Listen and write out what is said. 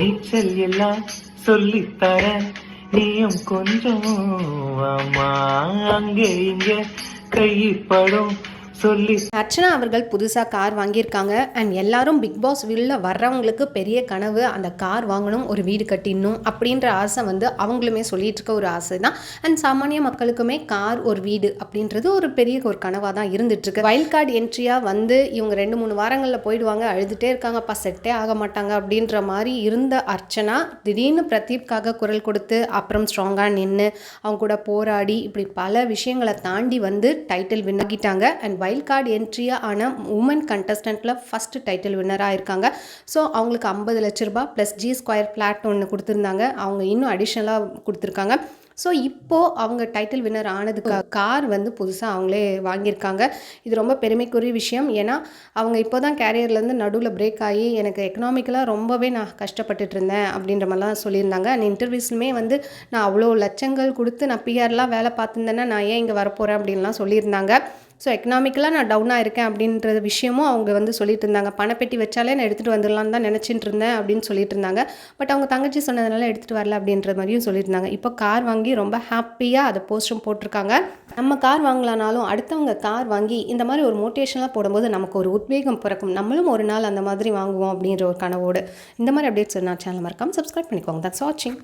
நீச்சல் எல்லாம் சொல்லித்தர நீயும் கொஞ்சம் அம்மா அங்கே இங்கே கைப்படும் சொல்லி அர்ச்சனா அவர்கள் புதுசாக கார் வாங்கியிருக்காங்க. அண்ட் எல்லாரும் பிக் பாஸ் வீல்ல வர்றவங்களுக்கு பெரிய கனவு அந்த கார் வாங்கணும் ஒரு வீடு கட்டிடணும் அப்படின்ற ஆசை வந்து அவங்களுமே சொல்லிட்டு இருக்க ஒரு ஆசை தான் அண்ட் சாமானிய மக்களுக்குமே கார் ஒரு வீடு அப்படின்றது ஒரு பெரிய ஒரு கனவாக தான் இருந்துட்டுருக்கு வைல்ட் கார்டு என்ட்ரியாக வந்து இவங்க ரெண்டு மூணு வாரங்களில் போயிடுவாங்க அழுதுகிட்டே இருக்காங்கப்பா செட்டே ஆக மாட்டாங்க அப்படின்ற மாதிரி இருந்த அர்ச்சனா திடீர்னு பிரதீப்காக குரல் கொடுத்து அப்புறம் ஸ்ட்ராங்காக நின்று அவங்க கூட போராடி இப்படி பல விஷயங்களை தாண்டி வந்து டைட்டில் வின் ஆகிட்டாங்க அண்ட் வைல்ட் கார்டு என்ட்ரியாக ஆன உமன் கண்டஸ்டண்ட்டில் ஃபஸ்ட்டு டைட்டில் வின்னராக இருக்காங்க. ஸோ அவங்களுக்கு ஐம்பது லட்ச ரூபாய் ப்ளஸ் ஜி ஸ்கொயர் ஃப்ளாட் ஒன்று கொடுத்துருந்தாங்க. அவங்க இன்னும் அடிஷ்னலாக கொடுத்துருக்காங்க. ஸோ இப்போது அவங்க டைட்டில் வின்னர் ஆனதுக்கு கார் வந்து புதுசாக அவங்களே வாங்கியிருக்காங்க. இது ரொம்ப பெருமைக்குரிய விஷயம். ஏன்னா அவங்க இப்போ தான் கேரியர்லேருந்து நடுவில் பிரேக் ஆகி எனக்கு எக்கனாமிக்கலாக ரொம்பவே நான் கஷ்டப்பட்டுட்டு இருந்தேன் அப்படின்ற மாதிரிலாம் சொல்லியிருந்தாங்க. அந்த இன்டர்வியூஸ்லுமே வந்து நான் அவ்வளோ லட்சங்கள் கொடுத்து நான் பிஆர்லாம் வேலை பார்த்துருந்தேன்னா நான் ஏன் இங்கே வரப்போகிறேன் அப்படின்லாம் சொல்லியிருந்தாங்க. ஸோ எக்கனாமிக்கலாக நான் டவுனாக இருக்கேன் அப்படின்ற விஷயமும் அவங்க வந்து சொல்லிட்டு இருந்தாங்க பணப்பெட்டி வச்சாலே நான் எடுத்துகிட்டு வந்துடலான்னு தான் நினச்சிட்டு இருந்தேன் அப்படின்னு சொல்லிட்டு இருந்தாங்க பட் அவங்க தங்கச்சி சொன்னதுனால எடுத்துகிட்டு வரல அப்படின்ற மாதிரியும் சொல்லிட்டு இருந்தாங்க இப்போ கார் வாங்கி ரொம்ப ஹாப்பியாக அதை போஸ்டும் போட்டிருக்காங்க. நம்ம கார் வாங்கலானாலும் அடுத்தவங்க கார் வாங்கி இந்த மாதிரி ஒரு மோட்டிவேஷன்லாம் போடும்போது நமக்கு ஒரு உத்வேகம் பிறக்கும். நம்மளும் ஒரு நாள் அந்த மாதிரி வாங்குவோம் அப்படின்ற ஒரு கனவோடு. இந்த மாதிரி அப்டேட்ஸ் நான் சேனல் மறக்காமல் சப்ஸ்கிரைப் பண்ணிக்கோங்க. தட்ஸ் வாட்சிங்